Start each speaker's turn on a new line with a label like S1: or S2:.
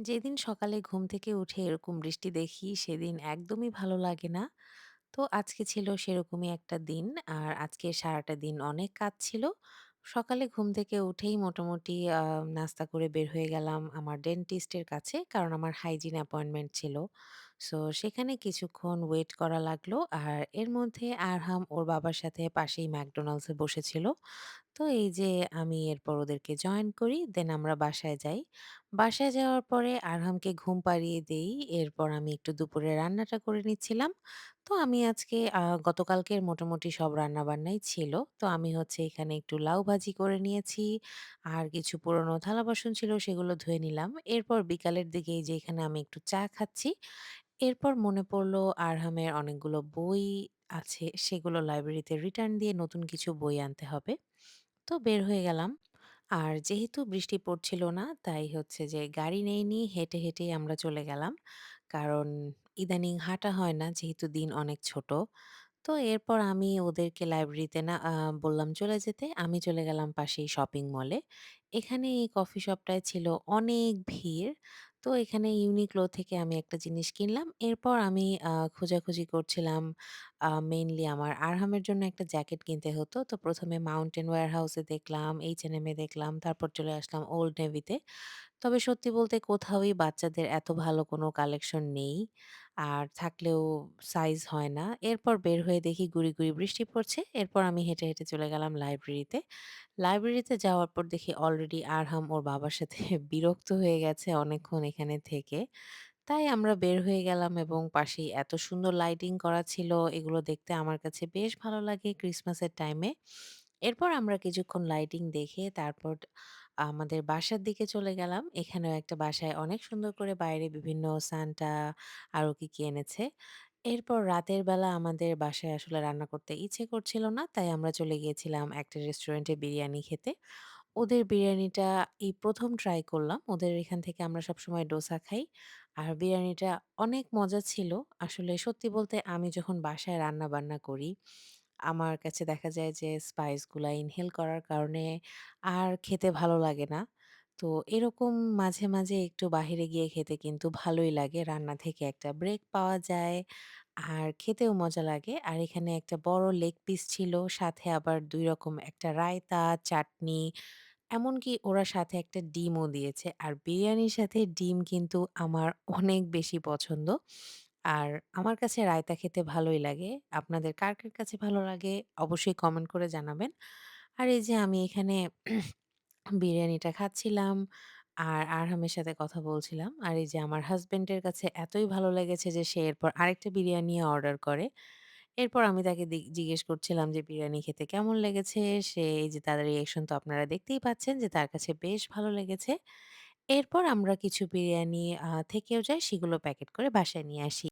S1: যেদিন সকালে ঘুম থেকে উঠে এরকম বৃষ্টি দেখি, সেদিন একদমই ভালো লাগে না। তো আজকে ছিল সেরকমই একটা দিন। আর আজকে সারাটা দিন অনেক কাজ ছিল। সকালে ঘুম থেকে উঠেই মোটামুটি নাস্তা করে বের হয়ে গেলাম আমার ডেন্টিস্টের কাছে। কারণ আমার হাইজিন অ্যাপয়েন্টমেন্ট ছিল। সো সেখানে কিছুক্ষণ ওয়েট করা লাগল। আর এর মধ্যে আরহাম ওর বাবার সাথে পাশেই ম্যাকডোনাল্ডস বসেছিল। তো এই যে আমি এরপর ওদেরকে জয়েন করি। দেন আমরা বাসায় যাই। বাসায় যাওয়ার পরে আরহামকে ঘুম পাড়িয়ে দেই। এরপর আমি একটু দুপুরে রান্নাটা করে নিচ্ছিলাম। তো আমি আজকে গতকালকের মোটামুটি সব রান্নাবান্নাই ছিল। তো আমি হচ্ছে এখানে একটু লাউ ভাজি করে নিয়েছি। আর কিছু পুরনো থালা-বাসন ছিল সেগুলো ধুয়ে নিলাম। এরপর বিকালের দিকে এই যে এখানে আমি একটু চা খাচ্ছি। এরপর মনে পড়ল আরহামের অনেকগুলো বই আছে সেগুলো লাইব্রেরিতে রিটার্ন দিয়ে নতুন কিছু বই আনতে হবে। তো বের হয়ে গেলাম। আর যেহেতু বৃষ্টি পড়ছিল না, তাই হচ্ছে যে গাড়ি নেইনি, হেঁটে, হেঁটেই আমরা চলে গেলাম। কারণ ইদানিং হাঁটা হয় না যেহেতু দিন অনেক ছোট। তো এরপর আমি ওদেরকে লাইব্রেরিতে না বললাম চলে যেতে। আমি চলে গেলাম পাশেই শপিং মলে। এখানে এই কফি শপটায় ছিল অনেক ভিড়। তো এখানে ইউনিক্লো থেকে আমি একটা জিনিস কিনলাম। এরপর আমি খোঁজাখুঁজি করছিলাম। আ মেইনলি আমার আরহামের জন্য একটা জ্যাকেট কিনতে হতো। তো ১ম এ মাউন্টেন ওয়্যারহাউস হাউসে দেখলাম, H&M এ দেখলাম। তারপর চলে আসলাম ওল্ড নেভিতে। তবে সত্যি বলতে কোথাওই বাচ্চাদের এত ভালো কোনো কালেকশন নেই। আর থাকলেও সাইজ হয় না। এরপর বের হয়ে দেখি গুঁড়ি, গুঁড়ি বৃষ্টি পড়ছে। এরপর আমি হেঁটে, হেঁটে চলে গেলাম লাইব্রেরিতে। লাইব্রেরিতে যাওয়ার পর দেখি অলরেডি আরহাম ওর বাবার সাথে বিরক্ত হয়ে গেছে অনেকক্ষণ এখানে থেকে। তাই আমরা বের হয়ে গেলাম এবং পাশেই এত সুন্দর লাইটিং করা ছিল। এগুলো দেখতে আমার কাছে বেশ ভালো লাগে ক্রিসমাসের টাইমে। এরপর আমরা কিছুক্ষণ লাইটিং দেখে তারপর আমাদের বাসার দিকে চলে গেলাম। এখানেও একটা বাসায় অনেক সুন্দর করে বাইরে বিভিন্ন সান্টা আরও কি, কি এনেছে। এরপর রাতের বেলা আমাদের বাসায় আসলে রান্না করতে ইচ্ছে করছিল না। তাই আমরা চলে গিয়েছিলাম একটা রেস্টুরেন্টে বিরিয়ানি খেতে। ওদের বিরিয়ানিটা এই ১ম ট্রাই করলাম। ওদের এখান থেকে আমরা সবসময় ডোসা খাই। আর বিরিয়ানিটা অনেক মজা ছিল। আসলে সত্যি বলতে আমি যখন বাসায় রান্না-বান্না করি, আমার কাছে দেখা যায় যে স্পাইসগুলা ইনহেল করার কারণে আর খেতে ভালো লাগে না। তো এরকম মাঝে, মাঝে একটু বাহিরে গিয়ে খেতে কিন্তু ভালোই লাগে। রান্না থেকে একটা ব্রেক পাওয়া যায়। আর খেতেও মজা লাগে। আর এখানে একটা বড় লেগ পিস ছিল। সাথে আবার ২ রকম একটা রায়তা, চাটনি এমনকি ওরা সাথে একটা ডিমও দিয়েছে। আর বিরিয়ানির সাথে ডিম কিন্তু আমার অনেক বেশি পছন্দ। আর আমার কাছে রায়তা খেতে ভালোই লাগে। আপনাদের কার, কার কাছে ভালো লাগে অবশ্যই কমেন্ট করে জানাবেন। আর এই যে আমি এখানে বিরিয়ানিটা খাচ্ছিলাম। আর আরহামের সাথে কথা বলছিলাম। আর এই যে আমার হাসব্যান্ডের কাছে এতই ভালো লেগেছে যে সে এরপর আরেকটা বিরিয়ানি অর্ডার করে। এরপর আমি তাকে জিজ্ঞেস করছিলাম যে বিরিয়ানি খেতে কেমন লেগেছে? সে এই যে তার রিঅ্যাকশন তো আপনারা দেখতেই পাচ্ছেন যে তার কাছে বেশ ভালো লেগেছে। এরপর আমরা কিছু বিরিয়ানি থেকেও যায় সেগুলো প্যাকেট করে বাসায় নিয়ে আসি।